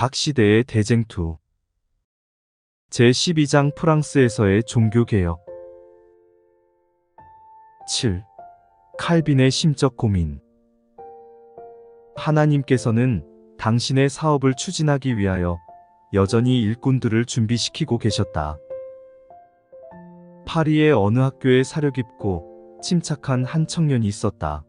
각 시대의 대쟁투 제12장 프랑스에서의 종교개혁 7. 칼빈의 심적 고민 하나님께서는 당신의 사업을 추진하기 위하여 여전히 일꾼들을 준비시키고 계셨다. 파리의 어느 학교에 사려 깊고 침착한 한 청년이 있었다.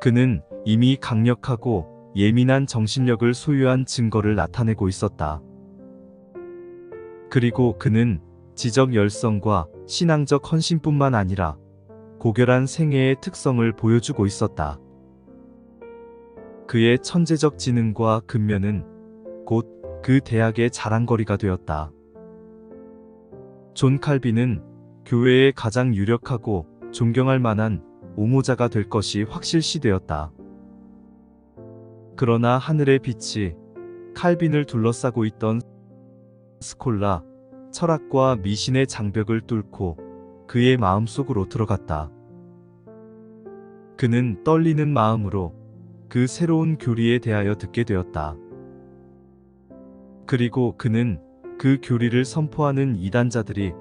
그는 이미 강력하고 예민한 정신력을 소유한 증거를 나타내고 있었다. 그리고 그는 지적 열성과 신앙적 헌신뿐만 아니라 고결한 생애의 특성을 보여주고 있었다. 그의 천재적 지능과 근면은 곧 그 대학의 자랑거리가 되었다. 존 칼빈은 교회의 가장 유력하고 존경할 만한 옹호자가 될 것이 확실시되었다. 그러나 하늘의 빛이 칼빈을 둘러싸고 있던 스콜라, 철학과 미신의 장벽을 뚫고 그의 마음속으로 들어갔다. 그는 떨리는 마음으로 그 새로운 교리에 대하여 듣게 되었다. 그리고 그는 그 교리를 선포하는 이단자들이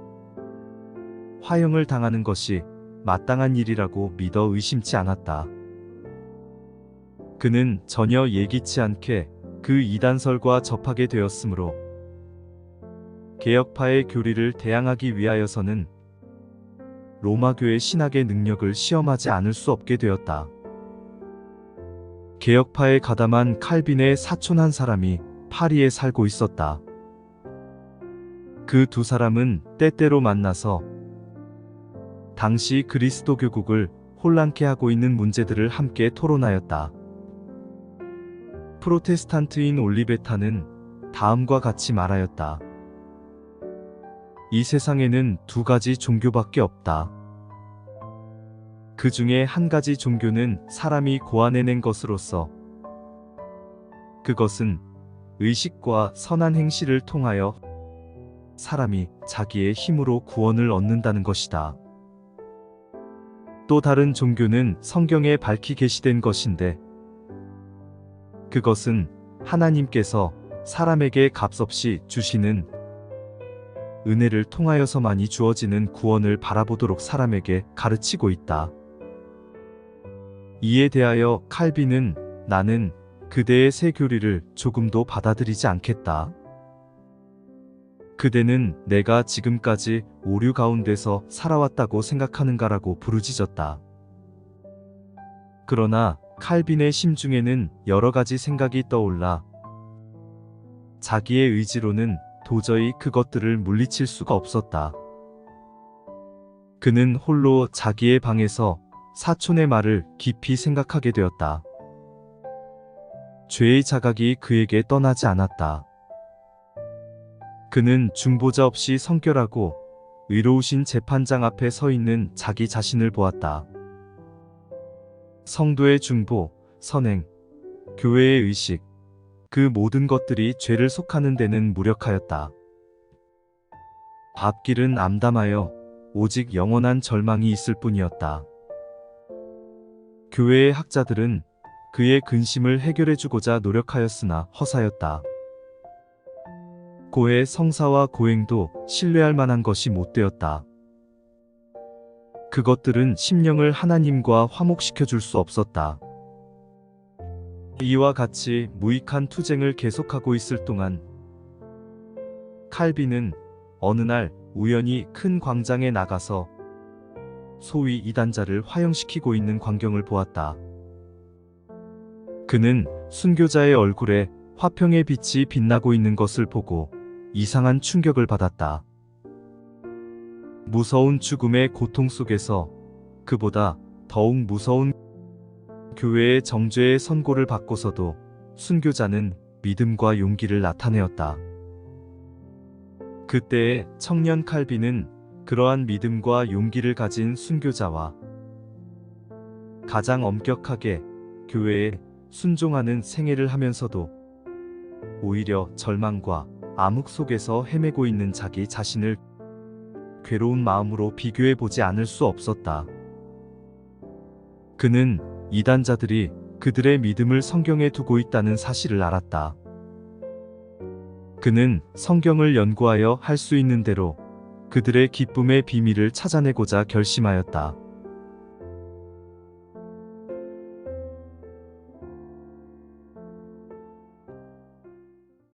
화형을 당하는 것이 마땅한 일이라고 믿어 의심치 않았다. 그는 전혀 예기치 않게 그 이단설과 접하게 되었으므로 개혁파의 교리를 대항하기 위하여서는 로마교의 신학의 능력을 시험하지 않을 수 없게 되었다. 개혁파에 가담한 칼빈의 사촌 한 사람이 파리에 살고 있었다. 그 두 사람은 때때로 만나서 당시 그리스도 교국을 혼란케 하고 있는 문제들을 함께 토론하였다. 프로테스탄트인 올리베타는 다음과 같이 말하였다. 이 세상에는 두 가지 종교밖에 없다. 그 중에 한 가지 종교는 사람이 고안해낸 것으로서 그것은 의식과 선한 행실을 통하여 사람이 자기의 힘으로 구원을 얻는다는 것이다. 또 다른 종교는 성경에 밝히 게시된 것인데 그것은 하나님께서 사람에게 값없이 주시는 은혜를 통하여서만이 주어지는 구원을 바라보도록 사람에게 가르치고 있다. 이에 대하여 칼빈은 나는 그대의 새 교리를 조금도 받아들이지 않겠다. 그대는 내가 지금까지 오류 가운데서 살아왔다고 생각하는가라고 부르짖었다. 그러나 칼빈의 심중에는 여러 가지 생각이 떠올라 자기의 의지로는 도저히 그것들을 물리칠 수가 없었다. 그는 홀로 자기의 방에서 사촌의 말을 깊이 생각하게 되었다. 죄의 자각이 그에게 떠나지 않았다. 그는 중보자 없이 성결하고 의로우신 재판장 앞에 서 있는 자기 자신을 보았다. 성도의 중보, 선행, 교회의 의식, 그 모든 것들이 죄를 속하는 데는 무력하였다. 앞길은 암담하여 오직 영원한 절망이 있을 뿐이었다. 교회의 학자들은 그의 근심을 해결해주고자 노력하였으나 허사였다. 고의 성사와 고행도 신뢰할 만한 것이 못 되었다. 그것들은 심령을 하나님과 화목시켜 줄 수 없었다. 이와 같이 무익한 투쟁을 계속하고 있을 동안 칼빈은 어느 날 우연히 큰 광장에 나가서 소위 이단자를 화형시키고 있는 광경을 보았다. 그는 순교자의 얼굴에 화평의 빛이 빛나고 있는 것을 보고 이상한 충격을 받았다. 무서운 죽음의 고통 속에서 그보다 더욱 무서운 교회의 정죄의 선고를 받고서도 순교자는 믿음과 용기를 나타내었다. 그때의 청년 칼빈은 그러한 믿음과 용기를 가진 순교자와 가장 엄격하게 교회에 순종하는 생애를 하면서도 오히려 절망과 암흑 속에서 헤매고 있는 자기 자신을 괴로운 마음으로 비교해 보지 않을 수 없었다. 그는 이단자들이 그들의 믿음을 성경에 두고 있다는 사실을 알았다. 그는 성경을 연구하여 할 수 있는 대로 그들의 기쁨의 비밀을 찾아내고자 결심하였다.